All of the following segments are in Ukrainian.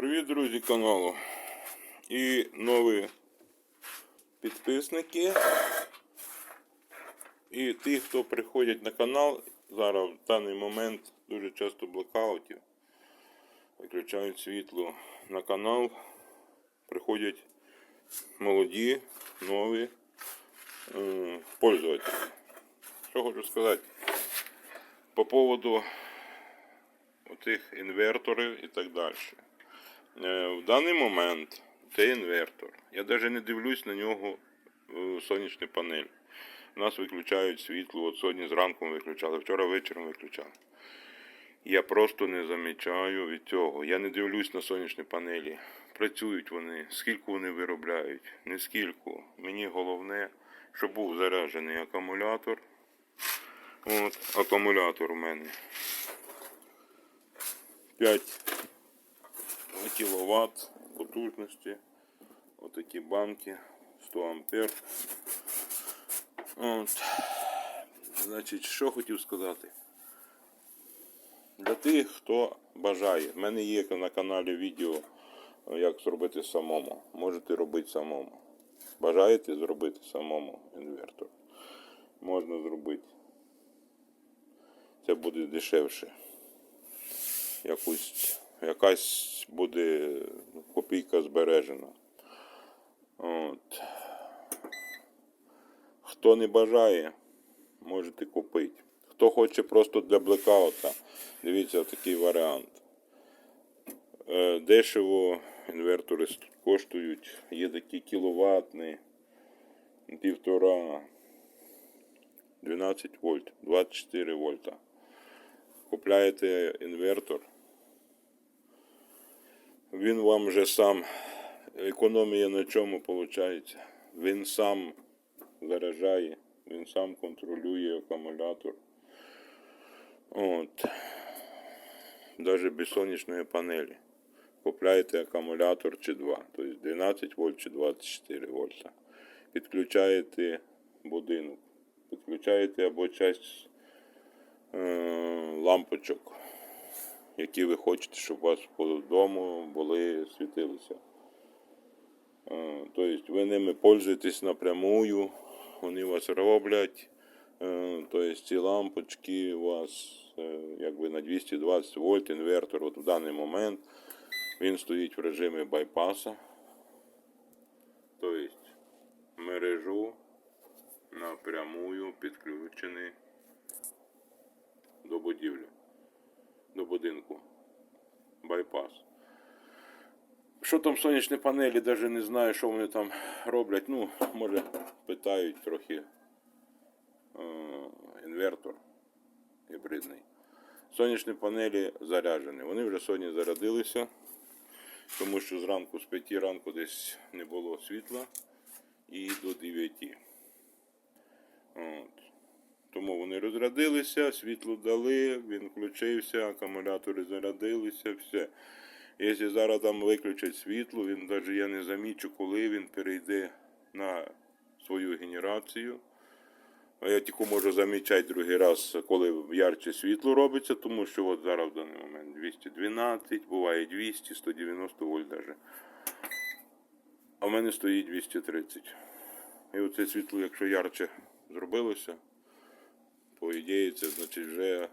Привіт, друзі каналу. І нові підписники. І ті, хто приходять на канал, зараз в даний момент дуже часто блокаутів. Виключають світло на канал. Приходять молоді, нові е, пользователі. Що хочу сказати? По поводу оцих інверторів і так далі. Е, В даний момент цей інвертор. Я навіть не дивлюсь на нього е, сонячну панель. У нас виключають світло. От сьогодні зранку виключали, вчора вечором виключали. Я просто не замічаю від цього. Я не дивлюсь на сонячні панелі. Працюють вони, скільки вони виробляють, не скільки. Мені головне, щоб був заряджений акумулятор. От, акумулятор у мене. 5 кВт потужності. Отакі банки 100 ампер. От. Значить, що хотів сказати? Для тих, хто бажає. В мене є на каналі відео, як зробити самому. Можете робити самому. Бажаєте зробити самому інвертор? Можна зробити. Це буде дешевше. Якусь, якась буде копійка збережена. От. Хто не бажає, можете купити. Хто хоче просто для блекаута, дивіться такий варіант. Е, Дешево інвертори коштують, є такі кіловатні, півтора, 12 вольт, 24 вольта. Купляєте інвертор, він вам вже сам, економія на чому виходить? Він сам заряджає, він сам контролює акумулятор. От. Навіть без сонячної панелі. Купляєте акумулятор чи два, тобто 12 вольт чи 24 вольта. Підключаєте будинок, підключаєте або часть е, лампочок, які ви хочете, щоб у вас по були світилися. Е, Тобто ви ними пользуєтесь напрямую, вони вас роблять. Е, Тобто ці лампочки у вас е, якби на 220 вольт інвертор. От в даний момент він стоїть в режимі байпаса. Тобто мережу напрямую підключений до будівлі, до будинку. Байпас. Що там сонячні панелі, навіть не знаю, що вони там роблять. Ну, може, питають трохи е, інвертор гібридний. Сонячні панелі заряджені. Вони вже сьогодні зарядилися, тому що зранку з 5 ранку десь не було світла і до 9. От. Тому вони розрядилися, світло дали, він включився, акумулятори зарядилися, все. Якщо зараз там виключать світло, він навіть я не замічу, коли він перейде на свою генерацію. А я тільки можу замічати другий раз, коли ярче світло робиться, тому що от зараз в даний момент 212, буває 200, 190 вольт навіть. А в мене стоїть 230. І оце світло, якщо ярче зробилося, по ідеї, це значить вже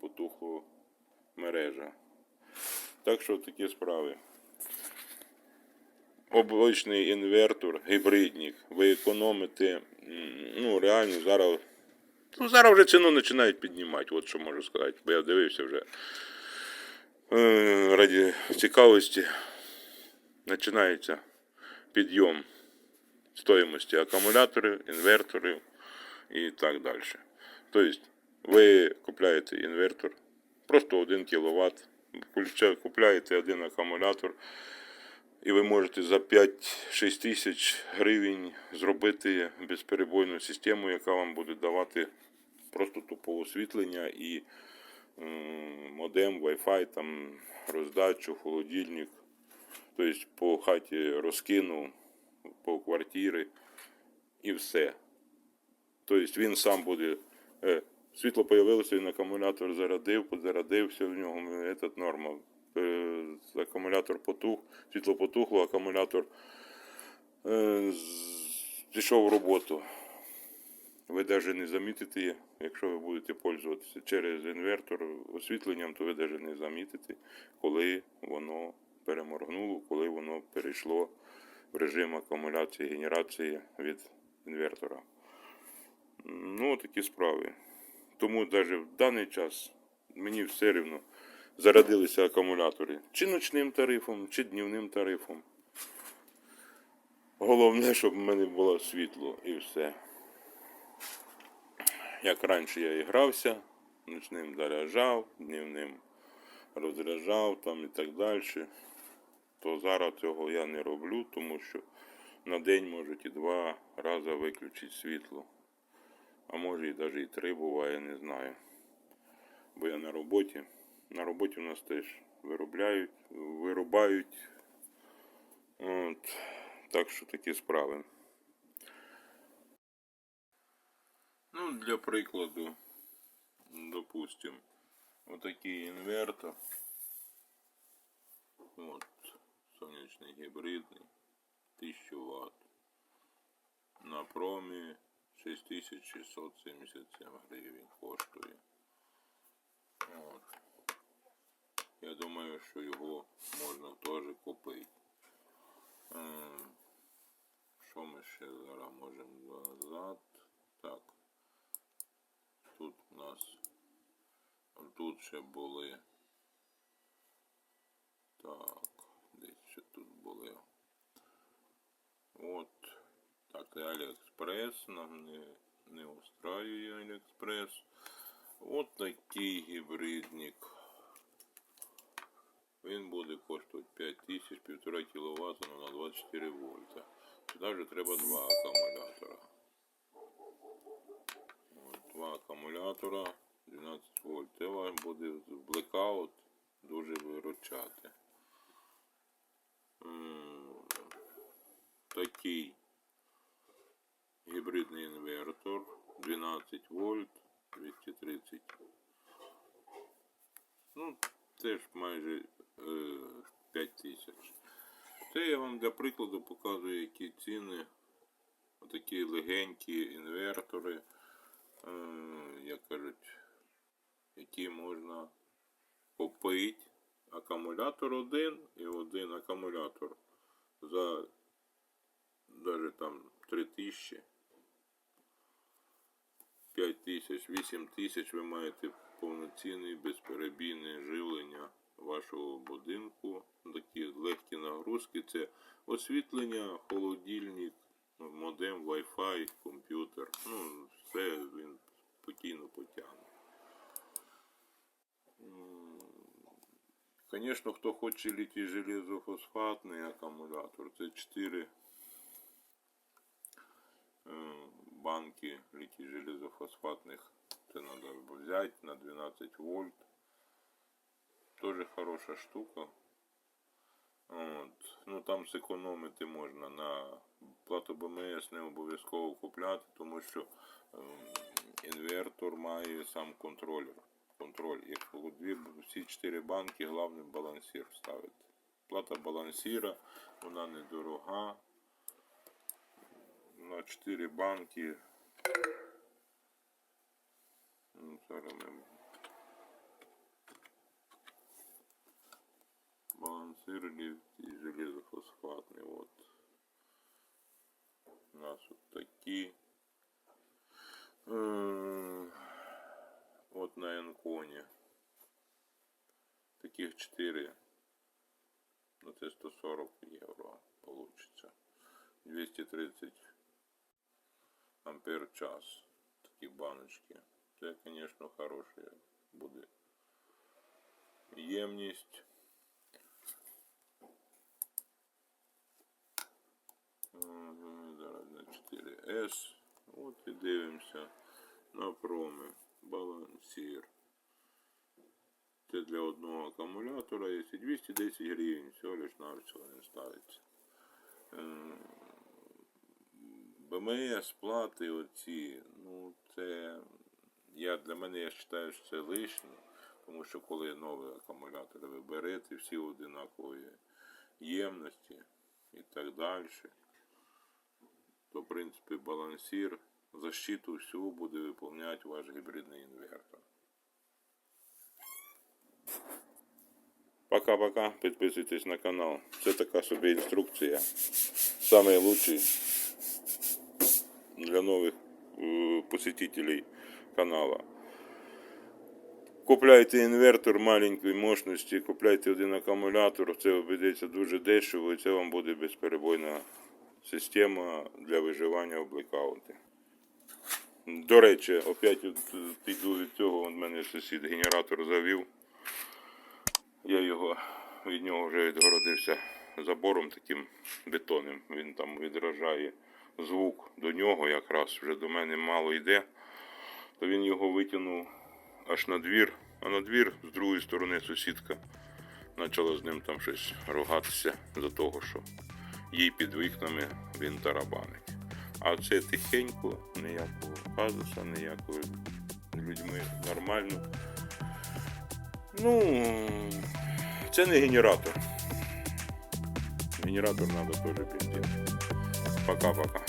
потухла мережа. Так що такі справи. Обличний інвертор, гібридник. Ви економите. Ну, реально зараз. Ну, зараз вже ціну починають піднімати, от що можу сказати. Бо я дивився вже. Е, Раді цікавості починається підйом стоїмості акумуляторів, інверторів і так далі. Тобто, ви купляєте інвертор, просто 1 кВт, купляєте один акумулятор, і ви можете за 5-6 тисяч гривень зробити безперебойну систему, яка вам буде давати просто тупо освітлення і модем, Wi-Fi, там, роздачу, холодильник. Тобто по хаті розкинув, по квартирі і все. Тобто він сам буде. Е, Світло появилося, він акумулятор зарядив, подзарядився в нього. Этот норма. е, акумулятор потух, світло потухло, акумулятор е, пішов в роботу. Ви навіть не замітите, якщо ви будете пользуватися через інвертор освітленням, то ви навіть не замітите, коли воно переморгнуло, коли воно перейшло в режим акумуляції генерації від інвертора. Ну, такі справи. Тому навіть в даний час мені все рівно зарядилися акумулятори чи ночним тарифом, чи днівним тарифом. Головне, щоб в мене було світло і все. Як раніше я і грався, ночним заряджав, днівним розряджав там і так далі, то зараз цього я не роблю, тому що на день можуть і два рази виключити світло. А може і навіть і три буває, не знаю. Бо я на роботі. На роботі у нас теж виробляють, вирубають. От. Так що такі справи. Ну, для прикладу, допустим, отакий інвертор. От, сонячний гібридний, 1000 Вт. На промі 6677 гривень коштує. От. Я думаю, що його можна теж купити. Що ми ще зараз можемо назад? Так. Тут у нас тут ще були. Так, десь ще тут були. От. Так, і Аліекспрес нам не, не устраює Аліекспрес. От такий гібридник. Він буде коштувати 5000, 1,5 кВт на 24 вольта. Сюди вже треба два акумулятора. От, два акумулятора 12 вольт. Це вам буде блекаут дуже виручати. Такий гібридний інвертор 12 вольт 230. Ну, теж майже е, 5 тисяч. Це я вам для прикладу показую, які ціни. Отакі легенькі інвертори, е, як кажуть, які можна купити. Акумулятор один і один акумулятор за даже там 3000, 5000, 8000 ви маєте повноцінне безперебійне живлення вашого будинку. Такі легкі нагрузки це освітлення, холодильник, модем, Wi-Fi, комп'ютер. Ну, все він спокійно потягне. Звісно, хто хоче літій железофосфатний акумулятор, це 4 е, банки літій железофосфатних. Це треба взяти на 12 вольт. Тоже хороша штука. От. Ну там зекономити можна на плату БМС не обов'язково купляти, тому що інвертор має сам контролер. Контроль. У дві всі чотири банки, головне балансір ставити. Плата балансіра, вона недорога. На 4 банки. Ну, зараз ми балансир лифтий железофосфатный. Вот. У нас вот такие. М, Вот на Энконе. Таких 4. Ну, это 140 евро получится. 230 ампер час. Такі баночки. Це, конечно, хорошая буде ємність. Ага, Зараз на 4С. От і дивимося на проми. Балансір. Це для одного акумулятора, якщо 210 гривень, всього лиш навсього БМС, плати оці, ну це я для мене я вважаю, що це лишнє. Тому що коли нові акумулятори ви берете, всі одинакової ємності і так далі, то в принципі балансір, защиту всього буде виконувати ваш гібридний інвертор. Пока-пока, підписуйтесь на канал. Це така собі інструкція. Самий лучший для нових е, посетителей канала. Купляйте інвертор маленької мощності, купляйте один акумулятор, це обійдеться дуже дешево і це вам буде безперебойна система для виживання в блекауті. До речі, опять піду від цього, у мене сусід генератор завів. Я його від нього вже відгородився забором таким бетонним. Він там відражає звук до нього, якраз вже до мене мало йде. То він його витягнув аж на двір, а на двір з другої сторони сусідка почала з ним там щось ругатися за того, що їй під вікнами він тарабанить. А це тихенько, ніякого казуса, ніякого людьми нормально. Ну, це не генератор. Генератор треба теж підтягнути. Пока-пока.